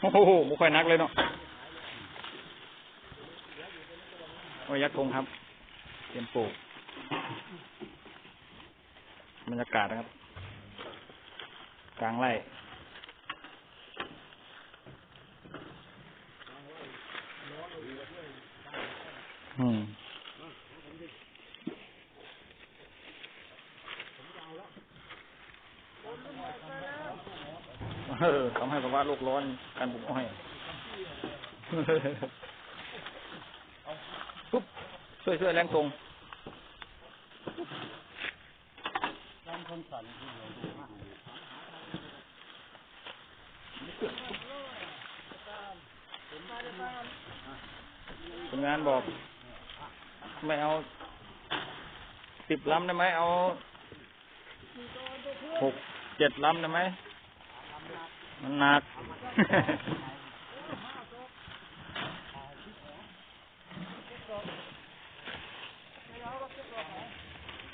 โอ้โหไม่ค่อยนักเลยเนาะโอ้ยยัดธงครับ เตรียมปลูกบรรยากาศนะครับ กลางไร่อืมเอ อทำให้ภาวะโลกร้อนการปลูกอ้อยปุ๊บช่วยช่วยแรงตรงคนงานบอก ไม่เอาสิบลำได้ไหมเอาหกเจ็ดลำได้ไหม มันหนัก